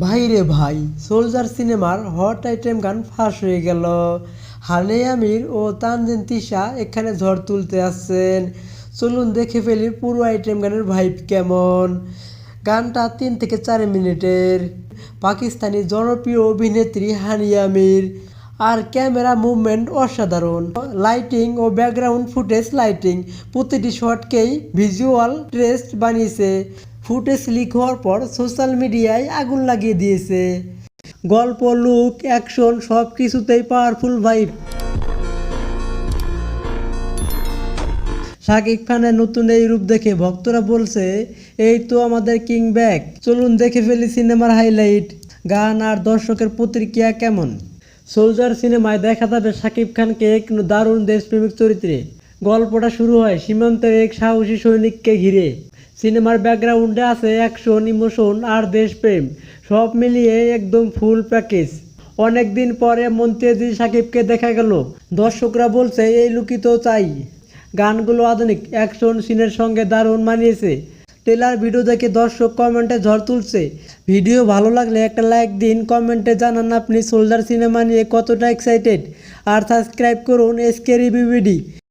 ভাই রে ভাই, সোলজার সিনেমার হট আইটেম গান ফাঁস হয়ে গেল। হানে আমির ও তানজিন তিশা এখানে ঝড় তুলতে আসছেন। চলুন দেখে ফেলি পুরো আইটেম গানের ভাইব কেমন। গানটা তিন থেকে চার মিনিটের। পাকিস্তানি জনপ্রিয় অভিনেত্রী হানিয়া আমির আর ক্যামেরা মুভমেন্ট অসাধারণ। লাইটিং ও ব্যাকগ্রাউন্ড ফুটেজ লাইটিং প্রতিটি শটকেই ভিজুয়াল ট্রেস্ট বানিয়েছে। ফুটেজ লিক হওয়ার পর সোশ্যাল মিডিয়ায় আগুন লাগিয়ে দিয়েছে। গল্প, লুক, অ্যাকশন, সব কিছুতেই পাওয়ারফুল ভাইব। শাকিব খানের নতুন এই রূপ দেখে ভক্তরা বলছে, এই তো আমাদের কিং ব্যাক। চলুন দেখে ফেলি সিনেমার হাইলাইট। গান আর দর্শকের প্রতিক্রিয়া কেমন? সোলজার সিনেমায় দেখা যাবে শাকিব খানকে এক দারুণ দেশপ্রেমিক চরিত্রে। গল্পটা শুরু হয় সীমান্তের এক সাহসী সৈনিককে ঘিরে। সিনেমার ব্যাকগ্রাউন্ডে আছে অ্যাকশন, ইমোশন আর দেশপ্রেম। সব মিলিয়ে একদম ফুল প্যাকেজ। অনেকদিন পরে মন্ত্রী সাকিবকে দেখা গেল। দর্শকরা বলছে, এই লুকি তো চাই। গানগুলো আধুনিক, অ্যাকশন সিনের সঙ্গে দারুণ মানিয়েছে। ট্রেলার ভিডিও দেখে দর্শক কমেন্টে ঝড় তুলছে। ভিডিও ভালো লাগলে একটা লাইক দিন, কমেন্টে জানান আপনি সোলজার সিনেমা নিয়ে কতটা এক্সাইটেড। আর সাবস্ক্রাইব করুন এসকে রিভিউ